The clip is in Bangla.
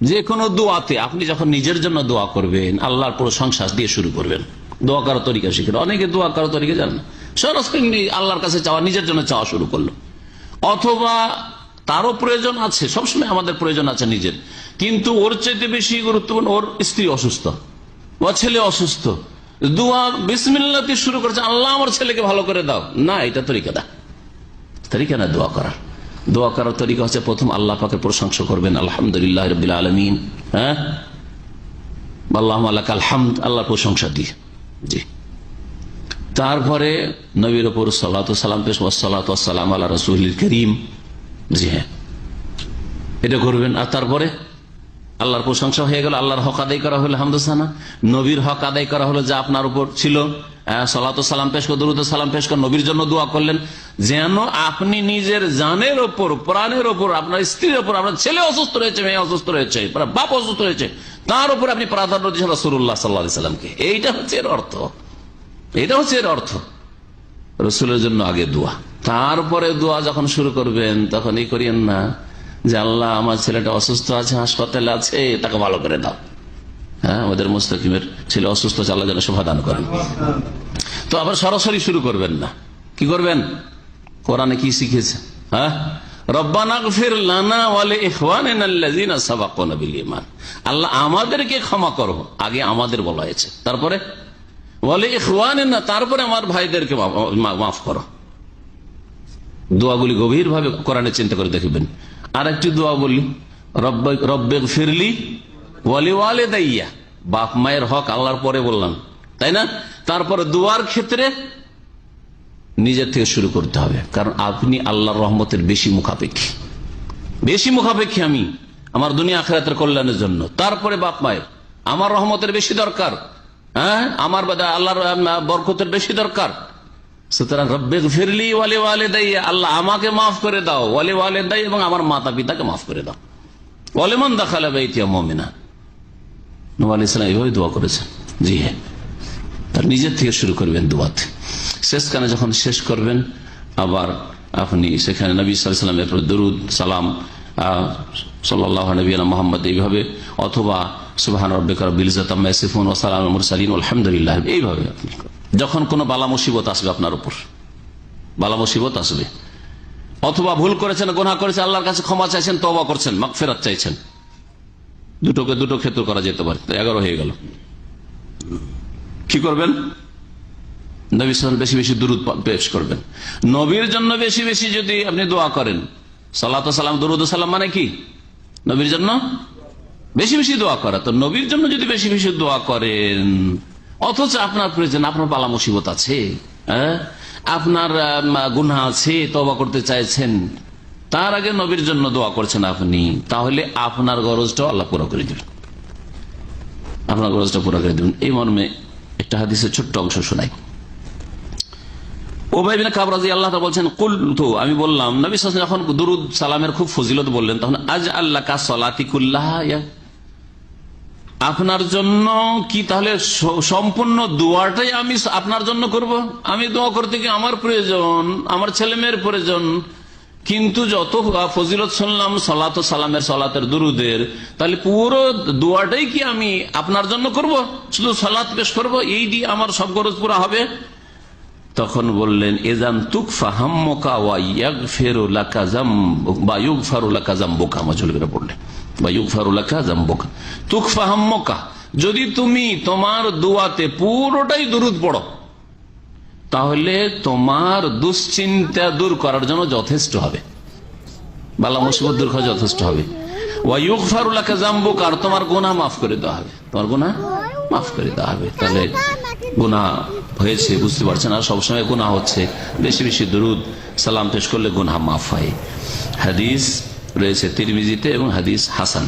যে কোনো দোয়াতে আপনি যখন নিজের জন্য দোয়া করবেন, আল্লাহর প্রশংসা দিয়ে শুরু করবেন। দোয়া করার তরিকা শিখেন অনেকে দোয়া করার তরিকা জানেন না। সরাসরি আল্লাহর কাছে চাওয়া, নিজের জন্য চাওয়া শুরু করল। অথবা তারও প্রয়োজন আছে, সবসময় আমাদের প্রয়োজন আছে নিজের। কিন্তু ওর চাইতে বেশি গুরুত্বপূর্ণ, ওর স্ত্রী অসুস্থ ও ছেলে অসুস্থ। দোয়া বিসমিল্লাতে শুরু করেছে, আল্লাহ আমার ছেলেকে ভালো করে দাও। না, এটা তরিকা দা তরিকা না দোয়া করার। দোয়া করার তরিকা হচ্ছে প্রথম আল্লাহ পাকে প্রশংসা করবেন, আলহামদুলিল্লাহ রবিল আলমিন। হ্যাঁ? আল্লাহ আল্লাহ আলহামদ, আল্লাহর প্রশংসা দিয়ে। জি। তারপরে নবীর ওপর সালাত সালাম পেশ সালাত আল্লাহ রসুল করিম। জি হ্যাঁ। এটা করবেন, আর তারপরে? আল্লাহর প্রশংসা হয়ে গেল, আল্লাহর হক আদায় করা হলো, হামদুসানা। নবীর হক আদায় করা হলো, যা আপনার উপর ছিল। সালাত সালাম পেশ করে, দরুদ সালাম পেশ করে, নবীর জন্য দোয়া করলেন। যেন আপনি নিজের জানের ওপর প্রাণের ওপর, আপনার স্ত্রীর ওপর, আপনার ছেলে অসুস্থ রয়েছে, মেয়ে অসুস্থ রয়েছে বাপ অসুস্থ রয়েছে, তার উপর আপনি প্রাধান্য দিচ্ছেন রসুল্লাহ সাল্লাহ সাল্লামকে। এইটা হচ্ছে এর অর্থ। এটা হচ্ছে এর অর্থ। রসুলের জন্য আগে দোয়া। তারপরে দোয়া যখন শুরু করবেন তখন এই করিয়েন না। যে আল্লাহ, আমার ছেলেটা অসুস্থ আছে, হাসপাতালে আছে, তাকে ভালো করে দাও। হ্যাঁ আমাদের মুস্তাকিমের ছেলে অসুস্থ আছে, আল্লাহ যেন সমাধান করেন। তো আবার সরাসরি শুরু করবেন না। কি করবেন? কোরআনে কি শিখেছে? হ্যাঁ? আল্লাহ আমাদেরকে ক্ষমা করো। আগে আমাদের বলা হয়েছে। তারপরে? বলে না তারপরে আমার ভাইদেরকে মাফ করো। দোয়াগুলি গভীর ভাবে কোরআনে চিন্তা করে দেখবেন। আর একটি দোয়া বলি। রব্বে ফিরলি ওয়ালি ওয়ালে দাইয়া বাপ মায়ের হক আল্লাহর পরে বললাম। তাই না? তারপরে দোয়ার ক্ষেত্রে নিজের থেকে শুরু করতে হবে। কারণ আপনি আল্লাহর রহমতের বেশি মুখাপেক্ষী। বেশি মুখাপেক্ষী আমি আমার দুনিয়া আখেরাতের কল্যাণের জন্য। তারপরে বাপ মায়ের। আমার রহমতের বেশি দরকার। হ্যাঁ? আমার আল্লাহর বরকতের বেশি দরকার। সুতরাং রব্বে ফিরলি ওয়ালে ওয়ালে দাই আল্লাহ আমাকে মাফ করে দাও, ওয়ালে ওয়ালে দাই এবং আমার মাতা পিতাকে মাফ করে দাও। ওয়ালেমন দেখালে বাইতিয়া মমিনা। নবী এইভাবে দোয়া করেছেন। জি হ্যাঁ। তার নিজের থেকে শুরু করবেন দোয়াতে। শেষখানে যখন শেষ করবেন, আবার আপনি সেখানে নবী সাল্লামের দরুদ, সালাম সাল্লাহ নবীনা মোহাম্মদ এইভাবে, অথবা সুবাহান রব্বিকার বিলজাতামিফুন ওসালাম মুরসালিন আলহামদুলিল্লাহ এইভাবে আপনি যখন কোনো বালা মুসিবত আসবে আপনার উপর, বালা মুসিবত আসবে। অথবা ভুল করেছেন গোনা করেছেন, আল্লাহর কাছে ক্ষমা চাইছেন তবা করছেন মাক ফেরাত চাইছেন। দুটোকে দুটো ক্ষেত্র করা যেতে পারে। এগারো হয়ে গেল। কি করবেন? নবী সাল বেশি বেশি দূরত পেশ করবেন। নবীর জন্য বেশি বেশি যদি আপনি দোয়া করেন সালাত সালাম, দরুদ সালাম মানে কি? নবীর জন্য বেশি বেশি দোয়া করা। তো নবীর জন্য যদি বেশি বেশি দোয়া করেন অথচ আপনার প্রয়োজন, আপনার পালা মুসিবত আছে হ্যাঁ? আপনার গুনা আছে তবা করতে চাইছেন। তার আগে নবীর জন্য দোয়া করছেন আপনি। তাহলে আপনার গরজটাও আল্লাহ পুরো করে দেবেন। আপনার গরজটা পুরো করে দেবেন। এই মর্মে একটা হাদিসের ছোট্ট অংশ শোনাই। ও ভাই কাবরাজি আল্লাহ বলছেন কুল তো আমি বললাম, নবী যখন দুরুদ সালামের খুব ফজিলত বললেন, তখন আজ আল্লাহ কা সলাতিকুল্লাহ আপনার জন্য কি তাহলে সম্পূর্ণ দোয়াটাই আমি আপনার জন্য করব? আমি দোয়া করতে গিয়ে আমার প্রয়োজন, আমার ছেলে মেয়ের প্রয়োজন কিন্তু যত ফজিলত শুনলাম, সলাত সালামের, সলাতের দুরুদের, তাহলে পুরো দোয়াটাই কি আমি আপনার জন্য করব? শুধু সলাৎ পেশ করব? এই দিয়ে আমার সব গরজ পুরা হবে? তখন বললেন, এজান তুকফা হাম্মকা ওয়াইয়াগ ফেরুলাকা জাম বা ইউগ ফারুলাকা বোকা মজুল করে পড়লেন যদি তুমি তোমার দোয়াতে পুরোটাই দুরুদ পড়ো, তাহলে তোমার দুশ্চিন্তা দূর করার জন্য যথেষ্ট হবে। বালা মুসিবত দূর করা যথেষ্ট হবে। ওয়াইউগ ফারুলাকা জাম্বোকা আর তোমার গোনা মাফ করে দেওয়া হবে। তোমার গোনা মাফ করে দেওয়া হবে। তাহলে গুণা হয়েছে, বুঝতে পারছেন? আর সবসময় গুণা হচ্ছে। বেশি বেশি দরুদ, সালাম পেশ করলে গুনা মাফ হয়। হাদিস রয়েছে তিরমিজিতে এবং হাদিস হাসান।